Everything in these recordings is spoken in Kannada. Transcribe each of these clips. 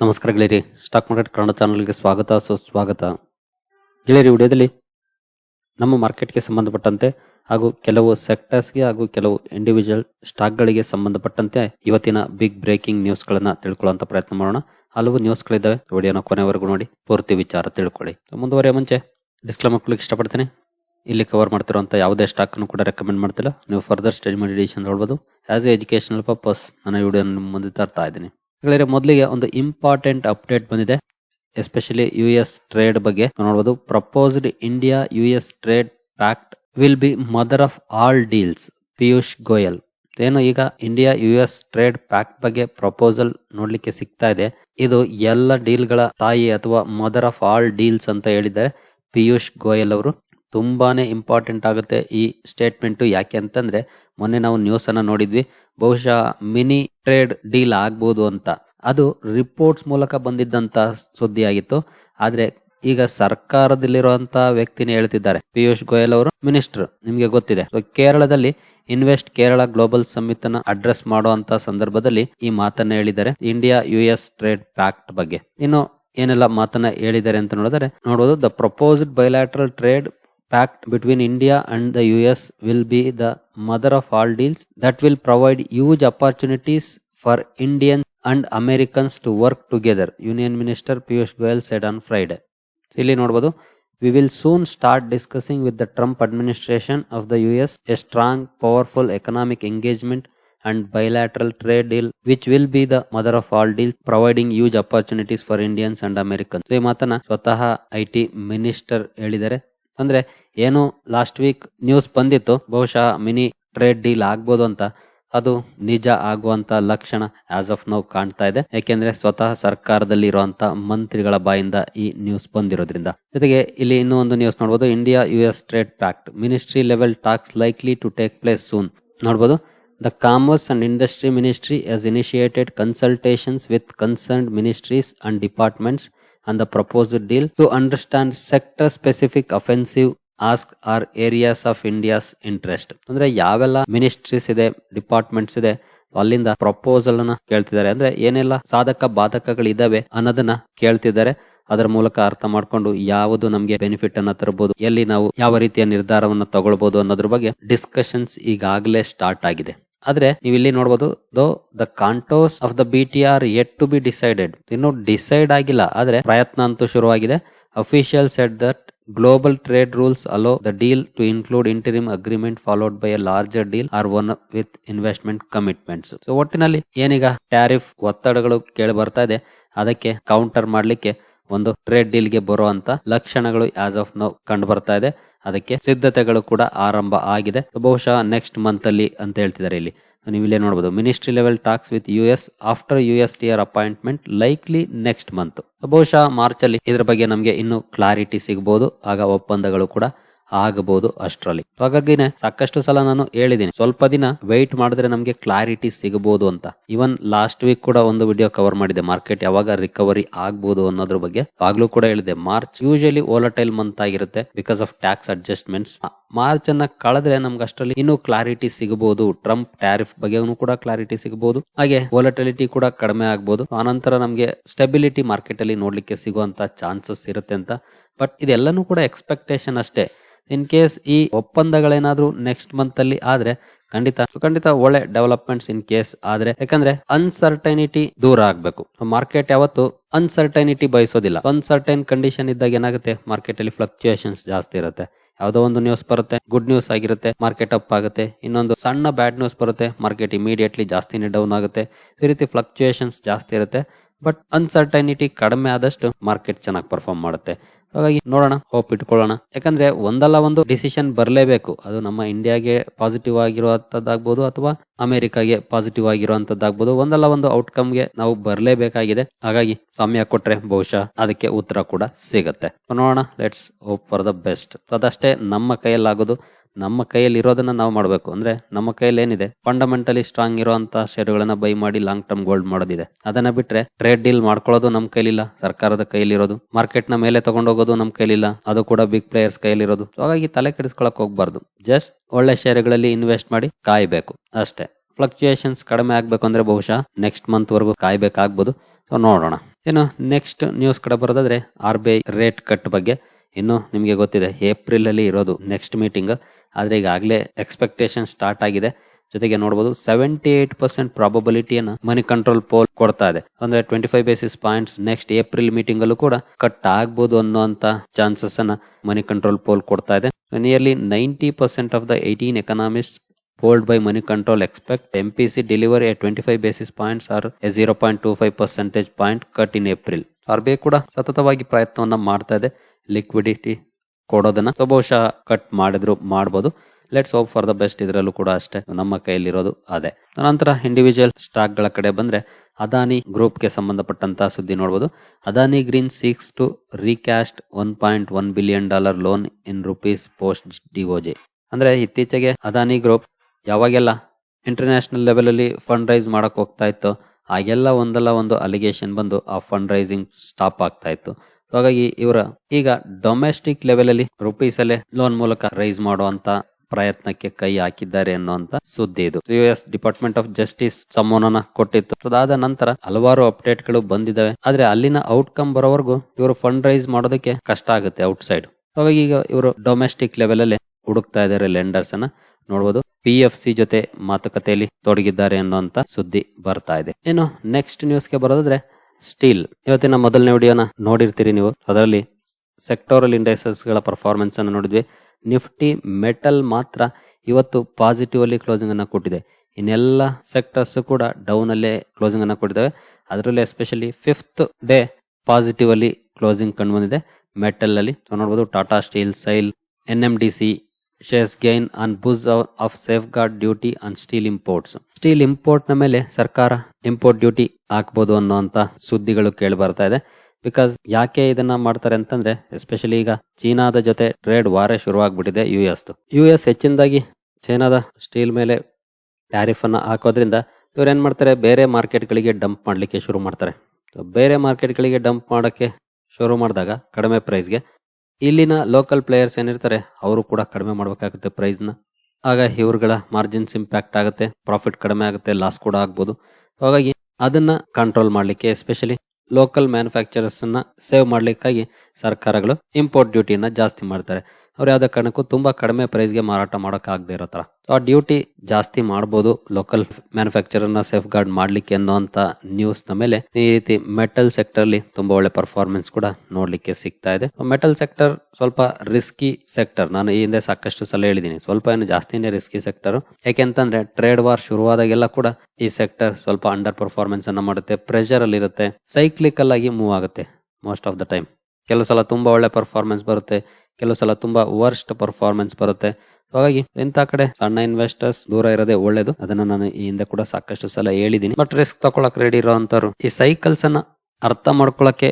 ನಮಸ್ಕಾರ ಗೆಳೆಯರಿ. ಸ್ಟಾಕ್ ಮಾರ್ಕೆಟ್ ಕನ್ನಡ ಚಾನಲ್ಗೆ ಸ್ವಾಗತ. ಸುಸ್ವಾಗತ. ಗೆಳೆಯರಿ ವಿಡಿಯೋದಲ್ಲಿ ನಮ್ಮ ಮಾರ್ಕೆಟ್ಗೆ ಸಂಬಂಧಪಟ್ಟಂತೆ ಹಾಗೂ ಕೆಲವು ಸೆಕ್ಟರ್ಸ್ಗೆ ಹಾಗೂ ಕೆಲವು ಇಂಡಿವಿಜುವಲ್ ಸ್ಟಾಕ್ಗಳಿಗೆ ಸಂಬಂಧಪಟ್ಟಂತೆ ಇವತ್ತಿನ ಬಿಗ್ ಬ್ರೇಕಿಂಗ್ ನ್ಯೂಸ್ಗಳನ್ನು ತಿಳ್ಕೊಳ್ಳುವಂತ ಪ್ರಯತ್ನ ಮಾಡೋಣ. ಹಲವು ನ್ಯೂಸ್ಗಳಿದ್ದಾವೆ ವಿಡಿಯೋನ ಕೊನೆವರೆಗೂ ನೋಡಿ. ಪೂರ್ತಿ ವಿಚಾರ ತಿಳ್ಕೊಳ್ಳಿ. ಮುಂದುವರಿಯ ಮುಂಚೆ ಡಿಸ್ಕ್ಲೇಮ್ ಹಾಕ್ಲಿಕ್ಕೆ ಇಷ್ಟಪಡ್ತೀನಿ. ಇಲ್ಲಿ ಕವರ್ ಮಾಡ್ತಿರುವಂಥ ಯಾವುದೇ ಸ್ಟಾಕ್ ಅನ್ನು ಕೂಡ ರೆಕಮೆಂಡ್ ಮಾಡ್ತಿಲ್ಲ. ನೀವು ಫರ್ದರ್ ಸ್ಟಡಿ ಮಾಡಿ ಡಿಸಿಷನ್ ನೋಡ್ಬೋದು. ಆಸ್ ಎ ಎಜುಕೇಶನಲ್ ಪರ್ಪಸ್ ನನ್ನ ವಿಡಿಯೋ ಮುಂದೆ ತರ್ತಾ ಇದ್ದೀನಿ. ಗೆಳೆಯರೆ ಮೊದಲಿಗೆ ಒಂದು ಇಂಪಾರ್ಟೆಂಟ್ ಅಪ್ಡೇಟ್ ಬಂದಿದೆ. ಎಸ್ಪೆಷಲಿ ಯು ಎಸ್ ಟ್ರೇಡ್ ಬಗ್ಗೆ ನೋಡಬಹುದು proposed India U S trade pact will be mother of all deals Piyush Goyal ಏನು ಈಗ India U S trade pact ಬಗ್ಗೆ ಪ್ರಪೋಸಲ್ ನೋಡ್ಲಿಕ್ಕೆ ಸಿಗ್ತಾ ಇದೆ. ಇದು ಎಲ್ಲ ಡೀಲ್ಗಳ ತಾಯಿ ಅಥವಾ ಮದರ್ ಆಫ್ ಆಲ್ ಡೀಲ್ಸ್ ಅಂತ ಹೇಳಿದ್ದಾರೆ. ಪಿಯೂಷ್ ಗೋಯಲ್ ಅವರು. ತುಂಬಾನೇ ಇಂಪಾರ್ಟೆಂಟ್ ಆಗುತ್ತೆ ಈ ಸ್ಟೇಟ್ಮೆಂಟ್ ಯಾಕೆ ಅಂತಂದ್ರೆ, ಮೊನ್ನೆ ನಾವು ನ್ಯೂಸ್ ಅನ್ನ ನೋಡಿದ್ವಿ, ಬಹುಶಃ ಮಿನಿ ಟ್ರೇಡ್ ಡೀಲ್ ಆಗ್ಬೋದು ಅಂತ. ಅದು ರಿಪೋರ್ಟ್ಸ್ ಮೂಲಕ ಬಂದಿದ್ದಂತ ಸುದ್ದಿ ಆಗಿತ್ತು. ಆದ್ರೆ ಈಗ ಸರ್ಕಾರದಲ್ಲಿರುವಂತ ವ್ಯಕ್ತಿನೇ ಹೇಳ್ತಿದ್ದಾರೆ, ಪಿಯೂಷ್ ಗೋಯಲ್ ಅವರು ಮಿನಿಸ್ಟರ್ ನಿಮ್ಗೆ ಗೊತ್ತಿದೆ. ಕೇರಳದಲ್ಲಿ ಇನ್ವೆಸ್ಟ್ ಕೇರಳ ಗ್ಲೋಬಲ್ ಸಮಿತ್ ಅನ್ನ ಅಡ್ರೆಸ್ ಮಾಡುವಂತ ಸಂದರ್ಭದಲ್ಲಿ ಈ ಮಾತನ್ನ ಹೇಳಿದ್ದಾರೆ India U S trade pact ಬಗ್ಗೆ. ಇನ್ನು ಏನೆಲ್ಲ ಮಾತನ್ನ ಹೇಳಿದ್ದಾರೆ ಅಂತ ನೋಡಿದ್ರೆ ನೋಡಬಹುದು the proposed bilateral trade pact between India and the US will be the mother of all deals that will provide huge opportunities for Indians and Americans to work together, Union Minister Piyush Goyal said on Friday. ಇಲ್ಲಿ ನೋಡಬಹುದು We will soon start discussing with the Trump administration of the US a strong, powerful economic engagement and bilateral trade deal, which will be the mother of all deals, providing huge opportunities for Indians and Americans. ಈ ಮಾತನ್ನ ಸ್ವತಃ ಐ ಟಿ ಮಿನಿಸ್ಟರ್ ಅಂದ್ರೆ ಏನು ಲಾಸ್ಟ್ ವೀಕ್ ನ್ಯೂಸ್ ಬಂದಿತ್ತು, ಬಹುಶಃ ಮಿನಿ ಟ್ರೇಡ್ ಡೀಲ್ ಆಗ್ಬೋದು ಅಂತ. ಅದು ನಿಜ ಆಗುವಂತ ಲಕ್ಷಣ ಆಸ್ ಆಫ್ ನೌ ಕಾಣ್ತಾ ಇದೆ. ಯಾಕೆಂದ್ರೆ ಸ್ವತಃ ಸರ್ಕಾರದಲ್ಲಿ ಇರುವಂತ ಮಂತ್ರಿಗಳ ಬಾಯಿಂದ ಈ ನ್ಯೂಸ್ ಬಂದಿರೋದ್ರಿಂದ. ಜೊತೆಗೆ ಇಲ್ಲಿ ಇನ್ನೂ ಒಂದು ನ್ಯೂಸ್ ನೋಡಬಹುದು India U S trade pact ministry level talks likely to take place soon ನೋಡಬಹುದು the commerce and industry ministry has initiated consultations with concern ministries and departments on the proposed deal to understand sector specific offensive ask or areas of India's interest ಅಂದ್ರೆ ಯಾವೆಲ್ಲ ಮಿನಿಸ್ಟ್ರೀಸ್ ಇದೆ ಡಿಪಾರ್ಟ್ಮೆಂಟ್ಸ್ ಇದೆ, ಅಲ್ಲಿಂದ ಪ್ರಪೋಸಲ್ ಅನ್ನ ಕೇಳ್ತಿದ್ದಾರೆ. ಅಂದ್ರೆ ಏನೆಲ್ಲ ಸಾಧಕ ಬಾಧಕಗಳಿದಾವೆ ಅನ್ನೋದನ್ನ ಕೇಳ್ತಿದ್ದಾರೆ. ಅದರ ಮೂಲಕ ಅರ್ಥ ಮಾಡ್ಕೊಂಡು ಯಾವುದು ನಮಗೆ ಬೆನಿಫಿಟ್ ಅನ್ನ ತರಬಹುದು ಎಲ್ಲಿ ನಾವು ಯಾವ ರೀತಿಯ ನಿರ್ಧಾರವನ್ನ ತಗೊಳ್ಬಹುದು ಅನ್ನೋದ್ರ ಬಗ್ಗೆ ಡಿಸ್ಕಷನ್ಸ್ ಈಗಾಗಲೇ ಸ್ಟಾರ್ಟ್ ಆಗಿದೆ. ಆದ್ರೆ ನೀವು ಇಲ್ಲಿ ನೋಡಬಹುದು though the contours of the B T are yet to be decided ಇನ್ನು ಡಿಸೈಡ್ ಆಗಿಲ್ಲ, ಆದ್ರೆ ಪ್ರಯತ್ನ ಅಂತೂ ಶುರುವಾಗಿದೆ. Official set that global trade rules allow the deal to include interim agreement followed by a larger deal or one with investment commitments so ಒಟ್ಟಿನಲ್ಲಿ ಏನೀಗ ಟ್ಯಾರಿಫ್ ಒತ್ತಡಗಳು ಕೇಳಿ ಬರ್ತಾ ಇದೆ, ಅದಕ್ಕೆ ಕೌಂಟರ್ ಮಾಡಲಿಕ್ಕೆ ಒಂದು ಟ್ರೇಡ್ ಡೀಲ್ಗೆ ಬರುವಂತ ಲಕ್ಷಣಗಳು ಆಸ್ ಆಫ್ ನೌ ಕಂಡು ಬರ್ತಾ ಇದೆ. ಅದಕ್ಕೆ ಸಿದ್ಧತೆಗಳು ಕೂಡ ಆರಂಭ ಆಗಿದೆ. ಬಹುಶಃ ನೆಕ್ಸ್ಟ್ ಮಂತ್ ಅಲ್ಲಿ ಅಂತ ಹೇಳ್ತಿದ್ದಾರೆ ಇಲ್ಲಿ. ನೀವು ಇಲ್ಲೇ ನೋಡಬಹುದು ministry level talks with U S after U S appointment likely next month ಬಹುಶಃ ಮಾರ್ಚ್ ಅಲ್ಲಿ ಇದ್ರ ಬಗ್ಗೆ ನಮಗೆ ಇನ್ನು ಕ್ಲಾರಿಟಿ ಸಿಗಬಹುದು ಆಗ ಒಪ್ಪಂದಗಳು ಕೂಡ ಆಗಬಹುದು ಅಷ್ಟರಲ್ಲಿ. ಹಾಗಾಗಿನೇ ಸಾಕಷ್ಟು ಸಲ ನಾನು ಹೇಳಿದ್ದೀನಿ ಸ್ವಲ್ಪ ದಿನ ವೆಯ್ಟ್ ಮಾಡಿದ್ರೆ ನಮಗೆ ಕ್ಲಾರಿಟಿ ಸಿಗಬಹುದು ಅಂತ. ಇವನ್ ಲಾಸ್ಟ್ ವೀಕ್ ಕೂಡ ಒಂದು ವಿಡಿಯೋ ಕವರ್ ಮಾಡಿದೆ. ಮಾರ್ಕೆಟ್ ಯಾವಾಗ ರಿಕವರಿ ಆಗ್ಬಹುದು ಅನ್ನೋದ್ರ ಬಗ್ಗೆ. ಆಗ್ಲೂ ಕೂಡ ಹೇಳಿದೆ. ಮಾರ್ಚ್ ಯೂಶಲಿ ಓಲಟೈಲ್ ಮಂತ್ ಆಗಿರುತ್ತೆ because of tax adjustments March ಅನ್ನ ಕಳೆದ್ರೆ ನಮ್ಗೆ ಅಷ್ಟರಲ್ಲಿ ಇನ್ನೂ ಕ್ಲಾರಿಟಿ ಸಿಗಬಹುದು ಟ್ರಂಪ್ ಟ್ಯಾರಿಫ್ ಬಗ್ಗೆನೂ ಕೂಡ ಕ್ಲಾರಿಟಿ ಸಿಗಬಹುದು ಹಾಗೆ ಓಲಟಲಿಟಿ ಕೂಡ ಕಡಿಮೆ ಆಗ್ಬಹುದು ಆನಂತರ ನಮಗೆ ಸ್ಟೆಬಿಲಿಟಿ ಮಾರ್ಕೆಟ್ ಅಲ್ಲಿ ನೋಡ್ಲಿಕ್ಕೆ ಸಿಗುವಂತ ಚಾನ್ಸಸ್ ಇರುತ್ತೆ ಅಂತ. ಬಟ್ ಇದೆಲ್ಲನೂ ಕೂಡ ಎಕ್ಸ್ಪೆಕ್ಟೇಷನ್ ಅಷ್ಟೇ. ಇನ್ ಕೇಸ್ ಈ ಒಪ್ಪಂದಗಳೇನಾದ್ರೂ ನೆಕ್ಸ್ಟ್ ಮಂತ್ ಅಲ್ಲಿ ಆದ್ರೆ ಖಂಡಿತ ಖಂಡಿತ ಒಳ್ಳೆ ಡೆವಲಪ್ಮೆಂಟ್ಸ್ ಇನ್ ಕೇಸ್ ಆದ್ರೆ. ಯಾಕಂದ್ರೆ ಅನ್ಸರ್ಟೈನಿಟಿ ದೂರ ಆಗ್ಬೇಕು. ಮಾರ್ಕೆಟ್ ಯಾವತ್ತು ಅನ್ಸರ್ಟೈನಿಟಿ ಬಯಸೋದಿಲ್ಲ. ಅನ್ಸರ್ಟೈನ್ ಕಂಡೀಷನ್ ಇದ್ದಾಗ ಏನಾಗುತ್ತೆ? ಮಾರ್ಕೆಟ್ ಅಲ್ಲಿ ಫ್ಲಕ್ಚುಯೇಷನ್ಸ್ ಜಾಸ್ತಿ ಇರುತ್ತೆ. ಯಾವ್ದೋ ಒಂದು ನ್ಯೂಸ್ ಬರುತ್ತೆ ಗುಡ್ ನ್ಯೂಸ್ ಆಗಿರುತ್ತೆ ಮಾರ್ಕೆಟ್ ಅಪ್ ಆಗುತ್ತೆ. ಇನ್ನೊಂದು ಸಣ್ಣ ಬ್ಯಾಡ್ ನ್ಯೂಸ್ ಬರುತ್ತೆ ಮಾರ್ಕೆಟ್ ಇಮಿಡಿಯೇಟ್ಲಿ ಜಾಸ್ತಿನೇ ಡೌನ್ ಆಗುತ್ತೆ. ಈ ರೀತಿ ಫ್ಲಕ್ಚುಯೇಷನ್ಸ್ ಜಾಸ್ತಿ ಇರುತ್ತೆ. ಬಟ್ ಅನ್ಸರ್ಟೈನಿಟಿ ಕಡಿಮೆ ಆದಷ್ಟು ಮಾರ್ಕೆಟ್ ಚೆನ್ನಾಗಿ ಪರ್ಫಾರ್ಮ್ ಮಾಡುತ್ತೆ. ಹಾಗಾಗಿ ನೋಡೋಣ ಹೋಪ್ ಇಟ್ಕೊಳ್ಳೋಣ. ಯಾಕಂದ್ರೆ ಒಂದಲ್ಲ ಒಂದು ಡಿಸಿಷನ್ ಬರಲೇಬೇಕು. ಅದು ನಮ್ಮ ಇಂಡಿಯಾಗೆ ಪಾಸಿಟಿವ್ ಆಗಿರುವಂತದ್ದಾಗ್ಬೋದು ಅಥವಾ ಅಮೆರಿಕಾಗೆ ಪಾಸಿಟಿವ್ ಆಗಿರುವಂತದ್ದಾಗ್ಬೋದು. ಒಂದಲ್ಲ ಒಂದು ಔಟ್ಕಮ್ಗೆ ನಾವು ಬರಲೇಬೇಕಾಗಿದೆ. ಹಾಗಾಗಿ ಸಮಯ ಕೊಟ್ರೆ ಬಹುಶಃ ಅದಕ್ಕೆ ಉತ್ತರ ಕೂಡ ಸಿಗುತ್ತೆ. ನೋಡೋಣ let's hope for the best ಅದಷ್ಟೇ ನಮ್ಮ ಕೈಯಲ್ಲಾಗೋದು. ನಮ್ಮ ಕೈಯಲ್ಲಿ ಇರೋದನ್ನ ನಾವು ಮಾಡಬೇಕು. ಅಂದ್ರೆ ನಮ್ಮ ಕೈಯಲ್ಲಿ ಏನಿದೆ? ಫಂಡಮೆಂಟಲಿ ಸ್ಟ್ರಾಂಗ್ ಇರುವಂತ ಷೇರುಗಳನ್ನ ಬೈ ಮಾಡಿ ಲಾಂಗ್ ಟರ್ಮ್ ಗೋಲ್ಡ್ ಮಾಡೋದಿದೆ. ಅದನ್ನ ಬಿಟ್ರೆ ಟ್ರೇಡ್ ಡೀಲ್ ಮಾಡ್ಕೊಳ್ಳೋದು ನಮ್ಮ ಕೈಲಿಲ್ಲ. ಸರ್ಕಾರದ ಕೈಲಿರೋದು ಮಾರ್ಕೆಟ್ನ ಮೇಲೆ ತಗೊಂಡೋಗೋದು ನಮ್ಮ ಕೈಲಿಲ್ಲ. ಅದು ಕೂಡ ಬಿಗ್ ಪ್ಲೇಯರ್ಸ್ ಕೈಲಿರೋದು ಹಾಗಾಗಿ ತಲೆ ಕೆಡಿಸ್ಕೊಳಕ್ ಹೋಗ್ಬಾರ್ದು. ಜಸ್ಟ್ ಒಳ್ಳೆ ಷೇರುಗಳಲ್ಲಿ ಇನ್ವೆಸ್ಟ್ ಮಾಡಿ ಕಾಯ್ಬೇಕು. ಅಷ್ಟೇ. ಫ್ಲಕ್ಚುಯೇಷನ್ಸ್ ಕಡಿಮೆ ಆಗ್ಬೇಕು ಅಂದ್ರೆ ಬಹುಶಃ ನೆಕ್ಸ್ಟ್ ಮಂತ್ ವರೆಗೂ ಕಾಯ್ಬೇಕಾಗ್ಬೋದು. ಸೊ ನೋಡೋಣ. ಏನು ನೆಕ್ಸ್ಟ್ ನ್ಯೂಸ್ ಕಡೆ ಬರೋದಾದ್ರೆ R B I rate cut ಬಗ್ಗೆ. ಇನ್ನು ನಿಮಗೆ ಗೊತ್ತಿದೆ ಏಪ್ರಿಲ್ ಅಲ್ಲಿ ಇರೋದು ನೆಕ್ಸ್ಟ್ ಮೀಟಿಂಗ್ ಆದ್ರೆ ಈಗಾಗಲೇ ಎಕ್ಸ್ಪೆಕ್ಟೇಷನ್ ಸ್ಟಾರ್ಟ್ ಆಗಿದೆ. ಜೊತೆಗೆ ನೋಡಬಹುದು ಸೆವೆಂಟಿ ಏಟ್ ಪರ್ಸೆಂಟ್ ಪ್ರಾಬಬಿಲಿಟಿಯನ್ನು ಮನಿ ಕಂಟ್ರೋಲ್ ಪೋಲ್ ಕೊಡ್ತಾ ಇದೆ. ಅಂದ್ರೆ twenty five basis points next April meeting ಅಲ್ಲೂ ಕೂಡ ಕಟ್ ಆಗ್ಬೋದು ಅನ್ನುವಂತ ಚಾನ್ಸಸ್ ಅನ್ನ ಮನಿ ಕಂಟ್ರೋಲ್ ಪೋಲ್ ಕೊಡ್ತಾ ಇದೆ. Nearly ninety percent of the eighteen economics polled by money control expect MPC deliver a 25 basis zero point a 0.25 percentage point cut in April R B ಕೂಡ ಸತತವಾಗಿ ಪ್ರಯತ್ನವನ್ನ ಮಾಡ್ತಾ ಇದೆ. ಲಿಕ್ವಿಡಿಟಿ ಕೊಡೋದನ್ನ. ಸೊ ಬಹುಶಃ ಕಟ್ ಮಾಡಿದ್ರು, ಮಾಡ್ಬೋದು. Let's hope for the best ಇದರಲ್ಲೂ ಕೂಡ ಅಷ್ಟೇ. ನಮ್ಮ ಕೈಯಲ್ಲಿರೋದು ಅದೇ. ನಂತರ ಇಂಡಿವಿಜುವಲ್ ಸ್ಟಾಕ್ಗಳ ಕಡೆ ಬಂದ್ರೆ ಅದಾನಿ ಗ್ರೂಪ್ಗೆ ಸಂಬಂಧಪಟ್ಟಂತ ಸುದ್ದಿ ನೋಡಬಹುದು Adani green six to recast one point one billion dollar loan in rupees post DOJ ಅಂದ್ರೆ ಇತ್ತೀಚೆಗೆ ಅದಾನಿ ಗ್ರೂಪ್ ಯಾವಾಗೆಲ್ಲ ಇಂಟರ್ನ್ಯಾಷನಲ್ ಲೆವೆಲ್ ಅಲ್ಲಿ ಫಂಡ್ ರೈಸ್ ಮಾಡಕ್ ಹೋಗ್ತಾ ಇತ್ತು ಆಗೆಲ್ಲ ಒಂದಲ್ಲ ಒಂದು ಅಲಿಗೇಷನ್ ಬಂದು ಆ ಫಂಡ್ ರೈಸಿಂಗ್ ಸ್ಟಾಪ್ ಆಗ್ತಾ ಇತ್ತು. ಹಾಗಾಗಿ ಇವರ ಈಗ ಡೊಮೆಸ್ಟಿಕ್ ಲೆವೆಲ್ ಅಲ್ಲಿ ರುಪೀಸ್ ಅಲ್ಲೇ ಲೋನ್ ಮೂಲಕ ರೈಸ್ ಮಾಡುವಂತ ಪ್ರಯತ್ನಕ್ಕೆ ಕೈ ಹಾಕಿದ್ದಾರೆ ಅನ್ನುವಂತ ಸುದ್ದಿ ಇದು. U S department of justice ಸಂವಹನ ಕೊಟ್ಟಿತ್ತು. ಅದಾದ ನಂತರ ಹಲವಾರು ಅಪ್ಡೇಟ್ಗಳು ಬಂದಿದ್ದಾವೆ. ಆದ್ರೆ ಅಲ್ಲಿನ ಔಟ್ಕಮ್ ಬರೋವರೆಗೂ ಇವರು ಫಂಡ್ ರೈಸ್ ಮಾಡೋದಕ್ಕೆ ಕಷ್ಟ ಆಗುತ್ತೆ ಔಟ್ ಸೈಡ್ ಹಾಗಾಗಿ ಈಗ ಇವರು ಡೊಮೆಸ್ಟಿಕ್ ಲೆವೆಲ್ ಅಲ್ಲಿ ಹುಡುಕ್ತಾ ಇದ್ದಾರೆ ಲೆಂಡರ್ಸ್ ಅನ್ನ. ನೋಡಬಹುದು ಪಿ ಎಫ್ ಸಿ ಜೊತೆ ಮಾತುಕತೆಯಲ್ಲಿ ತೊಡಗಿದ್ದಾರೆ ಅನ್ನುವಂತ ಸುದ್ದಿ ಬರ್ತಾ ಇದೆ. ಏನು ನೆಕ್ಸ್ಟ್ ನ್ಯೂಸ್ಗೆ ಬರೋದಾದ್ರೆ ಸ್ಟೀಲ್. ಇವತ್ತಿನ ಮೊದಲನೇ ವಿಡಿಯೋನ ನೋಡಿರ್ತೀರಿ ನೀವು. ಅದರಲ್ಲಿ ಸೆಕ್ಟೋರಲ್ ಇಂಡೈಸಸ್ಗಳ ಪರ್ಫಾರ್ಮೆನ್ಸ್ ಅನ್ನು ನೋಡಿದ್ವಿ. ನಿಫ್ಟಿ, ಮೆಟಲ್ ಮಾತ್ರ ಇವತ್ತು ಪಾಸಿಟಿವ್ ಅಲ್ಲಿ ಕ್ಲೋಸಿಂಗ್ ಅನ್ನು ಕೊಟ್ಟಿದೆ. ಇನ್ನೆಲ್ಲ ಸೆಕ್ಟರ್ಸ್ ಕೂಡ ಡೌನ್ ಅಲ್ಲೇ ಕ್ಲೋಸಿಂಗ್ ಅನ್ನು ಕೊಟ್ಟಿದ್ದಾವೆ. ಅದರಲ್ಲಿ ಎಸ್ಪೆಷಲಿ ಫಿಫ್ತ್ ಡೇ ಪಾಸಿಟಿವ್ ಅಲ್ಲಿ ಕ್ಲೋಸಿಂಗ್ ಕಂಡು ಬಂದಿದೆ. ಮೆಟಲ್ ಅಲ್ಲಿ. ನೋಡಬಹುದು Tata steel SAIL N M D C shares gain on buzz of safeguard duty on steel imports steel ಇಂಪೋರ್ಟ್ನ ಮೇಲೆ ಸರ್ಕಾರ ಇಂಪೋರ್ಟ್ ಡ್ಯೂಟಿ ಹಾಕ್ಬೋದು ಅನ್ನೋಂತ ಸುದ್ದಿಗಳು ಕೇಳಿ ಬರ್ತಾ ಇದೆ. ಬಿಕಾಸ್ ಯಾಕೆ ಇದನ್ನ ಮಾಡ್ತಾರೆ ಅಂತಂದ್ರೆ ಎಸ್ಪೆಷಲಿ ಈಗ ಚೀನಾದ ಜೊತೆ ಟ್ರೇಡ್ ವಾರೇ ಶುರುವಾಗ್ಬಿಟ್ಟಿದೆ ಯು ಎಸ್ ಯು ಎಸ್ ಹೆಚ್ಚಿನದಾಗಿ ಚೈನಾದ ಸ್ಟೀಲ್ ಮೇಲೆ ಟ್ಯಾರಿಫ್ ಅನ್ನ ಹಾಕೋದ್ರಿಂದ ಇವ್ರು ಏನ್ ಮಾಡ್ತಾರೆ? ಬೇರೆ ಮಾರ್ಕೆಟ್ಗಳಿಗೆ ಡಂಪ್ ಮಾಡ್ಲಿಕ್ಕೆ ಶುರು ಮಾಡ್ತಾರೆ. ಬೇರೆ ಮಾರ್ಕೆಟ್ಗಳಿಗೆ ಡಂಪ್ ಮಾಡೋಕ್ಕೆ ಶುರು ಮಾಡಿದಾಗ ಕಡಿಮೆ ಪ್ರೈಸ್ಗೆ ಇಲ್ಲಿನ ಲೋಕಲ್ ಪ್ಲೇಯರ್ಸ್ ಏನಿರ್ತಾರೆ, ಅವರು ಕೂಡ ಕಡಿಮೆ ಮಾಡಬೇಕಾಗುತ್ತೆ ಪ್ರೈಸ್ನ. ಆಗ ಇವ್ರಗಳ ಮಾರ್ಜಿನ್ಸ್ ಇಂಪ್ಯಾಕ್ಟ್ ಆಗುತ್ತೆ ಪ್ರಾಫಿಟ್ ಕಡಿಮೆ ಆಗುತ್ತೆ ಲಾಸ್ ಕೂಡ ಆಗ್ಬೋದು. ಹಾಗಾಗಿ ಅದನ್ನ ಕಂಟ್ರೋಲ್ ಮಾಡಲಿಕ್ಕೆ ಎಸ್ಪೆಷಲಿ ಲೋಕಲ್ ಮ್ಯಾನುಫ್ಯಾಕ್ಚರರ್ಸ್ ಅನ್ನ ಸೇವ್ ಮಾಡಲಿಕ್ಕಾಗಿ ಸರ್ಕಾರಗಳು ಇಂಪೋರ್ಟ್ ಡ್ಯೂಟಿನ ಜಾಸ್ತಿ ಮಾಡ್ತಾರೆ. ಅವ್ರು ಯಾವ್ದೇ ಕಾರಣಕ್ಕೂ ತುಂಬಾ ಕಡಿಮೆ ಪ್ರೈಸ್ಗೆ ಮಾರಾಟ ಮಾಡೋಕೆ ಆಗದೆ ಇರೋ ತರ ಆ ಡ್ಯೂಟಿ ಜಾಸ್ತಿ ಮಾಡಬಹುದು ಲೋಕಲ್ ಮ್ಯಾನುಫ್ಯಾಕ್ಚರರ್ನ ಸೇಫ್ ಗಾರ್ಡ್ ಮಾಡ್ಲಿಕ್ಕೆ ಅನ್ನೋಂತ ನ್ಯೂಸ್ನ ಮೇಲೆ ಈ ರೀತಿ ಮೆಟಲ್ ಸೆಕ್ಟರ್ ಅಲ್ಲಿ ತುಂಬಾ ಒಳ್ಳೆ ಪರ್ಫಾರ್ಮೆನ್ಸ್ ಕೂಡ ನೋಡ್ಲಿಕ್ಕೆ ಸಿಗ್ತಾ ಇದೆ. ಮೆಟಲ್ ಸೆಕ್ಟರ್ ಸ್ವಲ್ಪ ರಿಸ್ಕಿ ಸೆಕ್ಟರ್ ನಾನು ಈ ಹಿಂದೆ ಸಾಕಷ್ಟು ಸಲ ಹೇಳಿದೀನಿ. ಸ್ವಲ್ಪ ಏನು ಜಾಸ್ತಿನೇ ರಿಸ್ಕಿ ಸೆಕ್ಟರ್ ಯಾಕೆಂತಂದ್ರೆ ಟ್ರೇಡ್ ವಾರ್ ಶುರುವಾದಾಗೆಲ್ಲ ಕೂಡ ಈ ಸೆಕ್ಟರ್ ಸ್ವಲ್ಪ ಅಂಡರ್ ಪರ್ಫಾರ್ಮೆನ್ಸ್ ಅನ್ನ ಮಾಡುತ್ತೆ ಪ್ರೆಷರ್ ಅಲ್ಲಿ ಇರುತ್ತೆ ಸೈಕ್ಲಿಕಲ್ ಆಗಿ ಮೂವ್ ಆಗುತ್ತೆ ಮೋಸ್ಟ್ ಆಫ್ ದ ಟೈಮ್ ಕೆಲವು ಸಲ ತುಂಬಾ ಒಳ್ಳೆ ಪರ್ಫಾರ್ಮೆನ್ಸ್ ಬರುತ್ತೆ ಕೆಲವು ಸಲ ತುಂಬಾ ವರ್ಸ್ಟ್ ಪರ್ಫಾರ್ಮೆನ್ಸ್ ಬರುತ್ತೆ. ಹಾಗಾಗಿ ಇಂಥ ಕಡೆ ಸಣ್ಣ ಇನ್ವೆಸ್ಟರ್ಸ್ ದೂರ ಇರೋದೇ ಒಳ್ಳೇದು. ಅದನ್ನ ನಾನು ಈ ಹಿಂದೆ ಕೂಡ ಸಾಕಷ್ಟು ಸಲ ಹೇಳಿದೀನಿ. ಬಟ್ ರಿಸ್ಕ್ ತಗೊಳಕ್ ರೆಡಿ ಇರೋವಂಥವ್ರು ಈ ಸೈಕಲ್ಸ್ ಅನ್ನ ಅರ್ಥ ಮಾಡ್ಕೊಳಕ್ಕೆ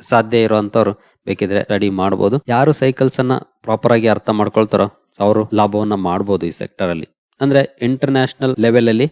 ಸಾಧ್ಯ ಇರೋಂತವ್ರು ಬೇಕಿದ್ರೆ ರೆಡಿ ಮಾಡಬಹುದು ಯಾರು ಸೈಕಲ್ಸ್ ಅನ್ನ ಪ್ರಾಪರ್ ಆಗಿ ಅರ್ಥ ಮಾಡ್ಕೊಳ್ತಾರೋ, ಅವರು ಲಾಭವನ್ನ ಮಾಡಬಹುದು ಈ ಸೆಕ್ಟರ್ ಅಲ್ಲಿ. ಅಂದ್ರೆ ಇಂಟರ್ನ್ಯಾಷನಲ್ ಲೆವೆಲ್ ಅಲ್ಲಿ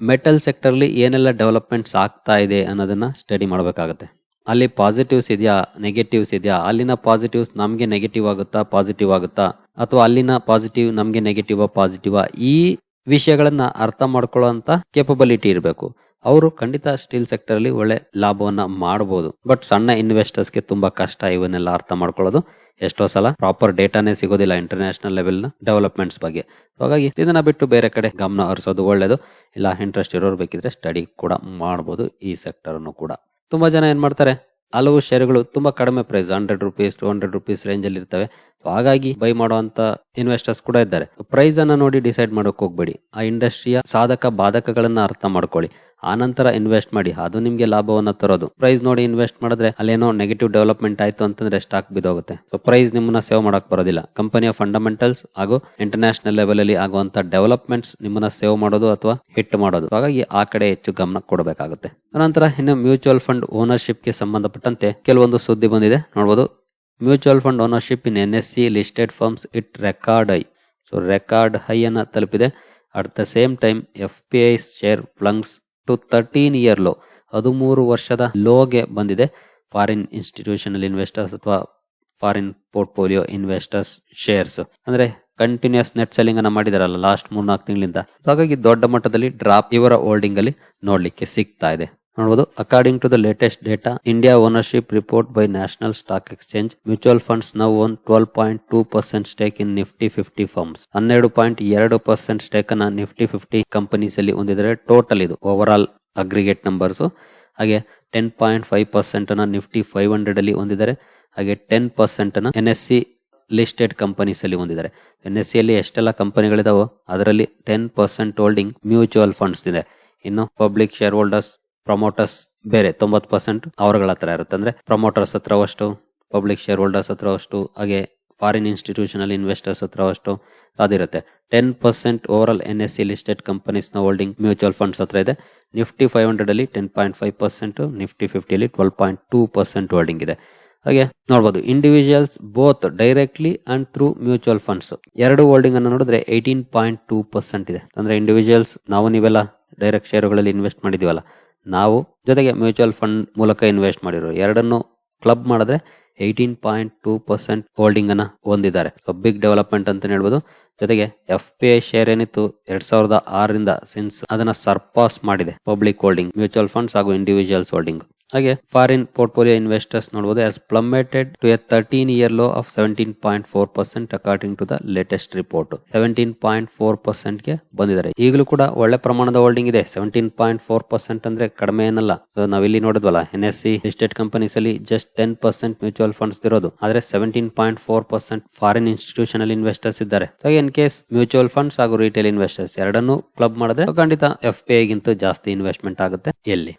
ಮೆಟಲ್ ಸೆಕ್ಟರ್ ಅಲ್ಲಿ ಏನೆಲ್ಲ ಡೆವಲಪ್ಮೆಂಟ್ಸ್ ಆಗ್ತಾ ಇದೆ ಅನ್ನೋದನ್ನ ಸ್ಟಡಿ ಮಾಡಬೇಕಾಗತ್ತೆ. ಅಲ್ಲಿ ಪಾಸಿಟಿವ್ಸ್ ಇದೆಯಾ ನೆಗೆಟಿವ್ಸ್ ಇದೆಯಾ? ಅಲ್ಲಿನ ಪಾಸಿಟಿವ್ಸ್ ನಮಗೆ ನೆಗೆಟಿವ್ ಆಗುತ್ತಾ ಪಾಸಿಟಿವ್ ಆಗುತ್ತಾ? ಅಥವಾ ಅಲ್ಲಿನ ಪಾಸಿಟಿವ್ ನಮಗೆ ನೆಗೆಟಿವ್ ಪಾಸಿಟಿವ್ ಈ ವಿಷಯಗಳನ್ನ ಅರ್ಥ ಮಾಡ್ಕೊಳ್ಳುವಂತ ಕೇಪಬಿಲಿಟಿ ಇರಬೇಕು. ಅವರು ಖಂಡಿತ ಸ್ಟೀಲ್ ಸೆಕ್ಟರ್ ಅಲ್ಲಿ ಒಳ್ಳೆ ಲಾಭವನ್ನ ಮಾಡಬಹುದು ಬಟ್ ಸಣ್ಣ ಇನ್ವೆಸ್ಟರ್ಸ್ಗೆ ತುಂಬಾ ಕಷ್ಟ ಇವನ್ನೆಲ್ಲ ಅರ್ಥ ಮಾಡ್ಕೊಳ್ಳೋದು. ಎಷ್ಟೋ ಸಲ ಪ್ರಾಪರ್ ಡೇಟಾನೇ ಸಿಗೋದಿಲ್ಲ ಇಂಟರ್ನ್ಯಾಷನಲ್ ಲೆವೆಲ್ನ ಡೆವಲಪ್ಮೆಂಟ್ಸ್ ಬಗ್ಗೆ. ಹಾಗಾಗಿ ಇದನ್ನ ಬಿಟ್ಟು ಬೇರೆ ಕಡೆ ಗಮನ ಹರಿಸೋದು ಒಳ್ಳೇದು. ಇಲ್ಲ ಇಂಟ್ರೆಸ್ಟ್ ಇರೋರು ಬೇಕಿದ್ರೆ ಸ್ಟಡಿ ಕೂಡ ಮಾಡಬಹುದು ಈ ಸೆಕ್ಟರ್ ಕೂಡ. ತುಂಬಾ ಜನ ಏನ್ ಮಾಡ್ತಾರೆ? ಹಲವು ಶೇರುಗಳು ತುಂಬಾ ಕಡಿಮೆ price hundred rupees to hundred rupees range ಅಲ್ಲಿ ಇರ್ತವೆ. ಹಾಗಾಗಿ ಬೈ ಮಾಡುವಂತ ಇನ್ವೆಸ್ಟರ್ಸ್ ಕೂಡ ಇದ್ದಾರೆ. ಪ್ರೈಸ್ ಅನ್ನ ನೋಡಿ ಡಿಸೈಡ್ ಮಾಡೋಕೆ ಹೋಗ್ಬೇಡಿ. ಆ ಇಂಡಸ್ಟ್ರಿಯ ಸಾಧಕ, ಬಾಧಕಗಳನ್ನ ಅರ್ಥ ಮಾಡ್ಕೊಳ್ಳಿ. ಆನಂತರ ಇನ್ವೆಸ್ಟ್ ಮಾಡಿ. ಅದು ನಿಮಗೆ ಲಾಭವನ್ನು ತರೋದು. ಪ್ರೈಸ್ ನೋಡಿ ಇನ್ವೆಸ್ಟ್ ಮಾಡಿದ್ರೆ ಅಲ್ಲೇನೋ ನೆಗೆಟಿವ್ ಡೆವಲಪ್ಮೆಂಟ್ ಆಯ್ತು ಅಂತಂದ್ರೆ ಸ್ಟಾಕ್ ಬಿದ್ದೋಗುತ್ತೆ. ಸೊ ಪ್ರೈಸ್ ನಿಮ್ಮನ್ನ ಸೇವ್ ಮಾಡಕ್ ಬರೋದಿಲ್ಲ. ಕಂಪನಿಯ ಫಂಡಮೆಂಟಲ್ಸ್ ಹಾಗೂ ಇಂಟರ್ನ್ಯಾಷನಲ್ ಲೆವೆಲ್ ಅಲ್ಲಿ ಆಗುವಂತ ಡೆವಲಪ್ಮೆಂಟ್ಸ್ ನಿಮ್ಮನ್ನ ಸೇವ್ ಮಾಡೋದು ಅಥವಾ ಹಿಟ್ ಮಾಡೋದು. ಹಾಗಾಗಿ ಆ ಕಡೆ ಹೆಚ್ಚು ಗಮನ ಕೊಡಬೇಕಾಗುತ್ತೆ. ನಂತರ ಇನ್ನು ಮ್ಯೂಚುವಲ್ ಫಂಡ್ ಓನರ್ಶಿಪ್ಗೆ ಸಂಬಂಧಪಟ್ಟಂತೆ ಕೆಲವೊಂದು ಸುದ್ದಿ ಬಂದಿದೆ. ನೋಡಬಹುದು mutual fund ownership in N S C listed firms it record high so record high ಅನ್ನ ತಲುಪಿದೆ. At the same time F P I share plunges to thirteen year low ಹದಿಮೂರು ವರ್ಷದ ಲೋಗೆ ಬಂದಿದೆ. ಫಾರಿನ್ ಇನ್ಸ್ಟಿಟ್ಯೂಷನಲ್ ಇನ್ವೆಸ್ಟರ್ಸ್ ಅಥವಾ ಫಾರಿನ್ ಪೋರ್ಟ್ಫೋಲಿಯೋ ಇನ್ವೆಸ್ಟರ್ಸ್ ಶೇರ್ಸ್ ಅಂದ್ರೆ ಕಂಟಿನ್ಯೂಸ್ ನೆಟ್ ಸೆಲ್ಲಿಂಗ್ ಅನ್ನ ಮಾಡಿದಾರಲ್ಲ ಲಾಸ್ಟ್ ಮೂರ್ನಾಲ್ಕು ತಿಂಗಳಿಂದ. ಹಾಗಾಗಿ ದೊಡ್ಡ ಮಟ್ಟದಲ್ಲಿ ಡ್ರಾಪ್ ಇವರ ಹೋಲ್ಡಿಂಗ್ ಅಲ್ಲಿ ನೋಡ್ಲಿಕ್ಕೆ ಸಿಗ್ತಾ ಇದೆ. ನೋಡಬಹುದು according to the latest data India ownership report by National Stock Exchange mutual funds now own twelve point two percent stake in Nifty fifty firms ಹನ್ನೆರಡು ಪಾಯಿಂಟ್ ಎರಡು ಪರ್ಸೆಂಟ್ ಸ್ಟೇಕ್ ಅನ್ನ ನಿಫ್ಟಿ ಫಿಫ್ಟಿ ಕಂಪನೀಸ್ ಅಲ್ಲಿ ಹೊಂದಿದರೆ ಟೋಟಲ್ ಇದು ಓವರ್ ಆಲ್ ಅಗ್ರಿಗೇಟ್ ನಂಬರ್ಸ್ ಹಾಗೆ ಟೆನ್ ಪಾಯಿಂಟ್ ಫೈವ್ ಪರ್ಸೆಂಟ್ ಅನ್ನ ನಿಫ್ಟಿ ಫೈವ್ ಹಂಡ್ರೆಡ್ ಅಲ್ಲಿ ಹೊಂದಿದ್ದಾರೆ ಹಾಗೆ ಟೆನ್ ಪರ್ಸೆಂಟ್ ಅನ್ನ N S C listed companies ಅಲ್ಲಿ ಹೊಂದಿದ್ದಾರೆ. ಎನ್ ಎಸ್ ಸಿ ಅಲ್ಲಿ ಎಷ್ಟೆಲ್ಲ ಕಂಪನಿಗಳಿದಾವೋ ಅದರಲ್ಲಿ ten percent holding mutual funds ಇದೆ. ಇನ್ನು ಪಬ್ಲಿಕ್ ಶೇರ್ ಹೋಲ್ಡರ್ಸ್ ಪ್ರಮೋಟರ್ಸ್ ಬೇರೆ ತೊಂಬತ್ತು ಪರ್ಸೆಂಟ್ ಅವರುಗಳ ಹತ್ರ ಇರುತ್ತೆ. ಅಂದ್ರೆ ಪ್ರಮೋಟರ್ಸ್ ಹತ್ರ ಅಷ್ಟು ಪಬ್ಲಿಕ್ ಶೇರ್ ಹೋಲ್ಡರ್ಸ್ ಹತ್ರ ಅಷ್ಟು ಹಾಗೆ ಫಾರಿನ್ ಇನ್ಸ್ಟಿಟ್ಯೂಷನಲ್ ಇನ್ವೆಸ್ಟರ್ಸ್ ಹತ್ರ ಅಷ್ಟು ಅದಿರುತ್ತೆ ten percent over all N S C listed ಕಂಪನೀಸ್ನ holding mutual funds ಹತ್ರ ಇದೆ. ನಿಫ್ಟಿ ಫೈವ್ ಹಂಡ್ರೆಡ್ ಅಲ್ಲಿ ten point five percent Nifty fifty ಅಲ್ಲಿ twelve point two percent holding ಇದೆ. ಹಾಗೆ ನೋಡಬಹುದು individuals both directly and through mutual funds ಎರಡು ಹೋಲ್ಡಿಂಗ್ ಅನ್ನು ನೋಡಿದ್ರೆ ಏಯ್ಟೀನ್ ಪಾಯಿಂಟ್ ಟೂ ಪರ್ಸೆಂಟ್ ಇದೆ. ಅಂದ್ರೆ ಇಂಡಿವಿಜುವಲ್ಸ್ ನಾವು ನೀವೆಲ್ಲ ಡೈರೆಕ್ಟ್ ಶೇರುಗಳಲ್ಲಿ ಇನ್ವೆಸ್ಟ್ ಮಾಡಿದೀವಲ್ಲ ನಾವು ಜೊತೆಗೆ ಮ್ಯೂಚುವಲ್ ಫಂಡ್ ಮೂಲಕ ಇನ್ವೆಸ್ಟ್ ಮಾಡಿರೋ ಎರಡನ್ನು ಕ್ಲಬ್ ಮಾಡಿದ್ರೆ eighteen point two percent holding ಅನ್ನ ಹೊಂದಿದ್ದಾರೆ ಬಿಗ್ ಡೆವಲಪ್ಮೆಂಟ್ ಅಂತ ಹೇಳ್ಬೋದು. ಜೊತೆಗೆ ಎಫ್ ಪಿ ಐ ಶೇರ್ ಏನಿತ್ತು? ಎರಡ್ ಸಾವಿರದ ಆರರಿಂದ ಸಿನ್ಸ್ ಅದನ್ನ ಸರ್ಪಾಸ್ ಮಾಡಿದೆ. ಪಬ್ಲಿಕ್ ಹೋಲ್ಡಿಂಗ್ ಮ್ಯೂಚುವಲ್ ಫಂಡ್ಸ್ ಹಾಗೂ ಇಂಡಿವಿಜುವಲ್ಸ್ ಹೋಲ್ಡಿಂಗ್ ಹಾಗೆ ಫಾರಿನ್ ಪೋರ್ಟ್ಫೋಲಿಯೋ ಇನ್ವೆಸ್ಟರ್ಸ್ ನೋಡಬಹುದು as plummeted to a thirteen year low of seventeen point four percent according to the latest report seventeen point four ಪರ್ಸೆಂಟ್ಗೆ ಬಂದಿದ್ದಾರೆ. ಈಗಲೂ ಕೂಡ ಒಳ್ಳೆ ಪ್ರಮಾಣದ ಹೋಲ್ಡಿಂಗ್ ಇದೆ. ಸೆವೆಂಟೀನ್ ಪಾಯಿಂಟ್ ಫೋರ್ ಪರ್ಸೆಂಟ್ ಅಂದ್ರೆ ಕಡಿಮೆ ಏನಲ್ಲ. ಸೊ ನಾವಿಲ್ಲಿ ನೋಡಿದ್ವಲ್ಲ N S C listed companies ಅಲ್ಲಿ just ten percent mutual funds ಇರೋದು. ಆದ್ರೆ seventeen point four percent foreign institutional investors ಇದ್ದಾರೆ. ಇನ್ ಕೇಸ್ ಮ್ಯೂಚುವಲ್ ಫಂಡ್ಸ್ ಹಾಗೂ ರಿಟೇಲ್ ಇನ್ವೆಸ್ಟರ್ಸ್ ಎರಡನ್ನೂ ಕ್ಲಬ್ ಮಾಡಿದ್ರೆ ಖಂಡಿತ ಎಫ್ ಪಿ ಐಗಿಂತ ಜಾಸ್ತಿ ಇನ್ವೆಸ್ಟ್ಮೆಂಟ್ ಆಗುತ್ತೆ ಎಲ್ಲಿ.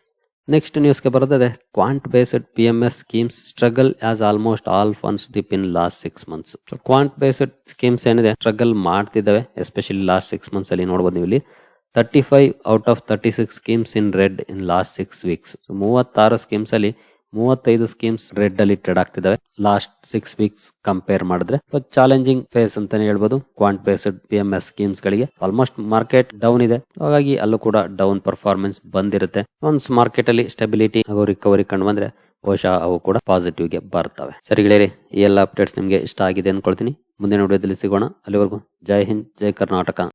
ನೆಕ್ಸ್ಟ್ ನ್ಯೂಸ್ಗೆ ಬರೋದಿದೆ quant based P M S schemes struggle as almost all funds dip in last six months quant based schemes ಏನಿದೆ ಸ್ಟ್ರಗಲ್ ಮಾಡ್ತಿದ್ದಾವೆ ಎಸ್ಪೆಷಲಿ ಲಾಸ್ಟ್ ಸಿಕ್ಸ್ ಮಂತ್ಸ್ ಅಲ್ಲಿ ನೋಡಬಹುದು ನೀವು ಇಲ್ಲಿ thirty five out of thirty six schemes in red in last six weeks ಮೂವತ್ತಾರು ಸ್ಕೀಮ್ಸ್ ಅಲ್ಲಿ ಮೂವತ್ತೈದು ಸ್ಕೀಮ್ಸ್ ರೆಡ್ ಅಲ್ಲಿ ಟ್ರೇಡ್ ಆಗ್ತಿದಾವೆ. ಲಾಸ್ಟ್ ಸಿಕ್ಸ್ ವೀಕ್ಸ್ ಕಂಪೇರ್ ಮಾಡಿದ್ರೆ ಚಾಲೆಂಜಿಂಗ್ ಫೇಸ್ ಅಂತಾನೆ ಹೇಳ್ಬೋದು. Quant based P M S schemes ಗಳಿಗೆ ಆಲ್ಮೋಸ್ಟ್ ಮಾರ್ಕೆಟ್ ಡೌನ್ ಇದೆ. ಹಾಗಾಗಿ ಅಲ್ಲೂ ಕೂಡ ಡೌನ್ ಪರ್ಫಾರ್ಮೆನ್ಸ್ ಬಂದಿರುತ್ತೆ. ಒನ್ಸ್ ಮಾರ್ಕೆಟ್ ಅಲ್ಲಿ ಸ್ಟೆಬಿಲಿಟಿ ಹಾಗೂ ರಿಕವರಿ ಕಂಡು ಬಂದ್ರೆ, ಬಹುಶಃ ಅವು ಕೂಡ ಪಾಸಿಟಿವ್ಗೆ ಬರ್ತವೆ. ಸರಿ ಗೆಳೆಯರಿ, ಈ ಎಲ್ಲ ಅಪ್ಡೇಟ್ಸ್ ನಿಮಗೆ ಇಷ್ಟ ಆಗಿದೆ ಅನ್ಕೊಳ್ತೀನಿ. ಮುಂದಿನ ವಿಡಿಯೋದಲ್ಲಿ ಸಿಗೋಣ. ಅಲ್ಲಿವರೆಗೂ ಜೈ ಹಿಂದ್, ಜೈ ಕರ್ನಾಟಕ.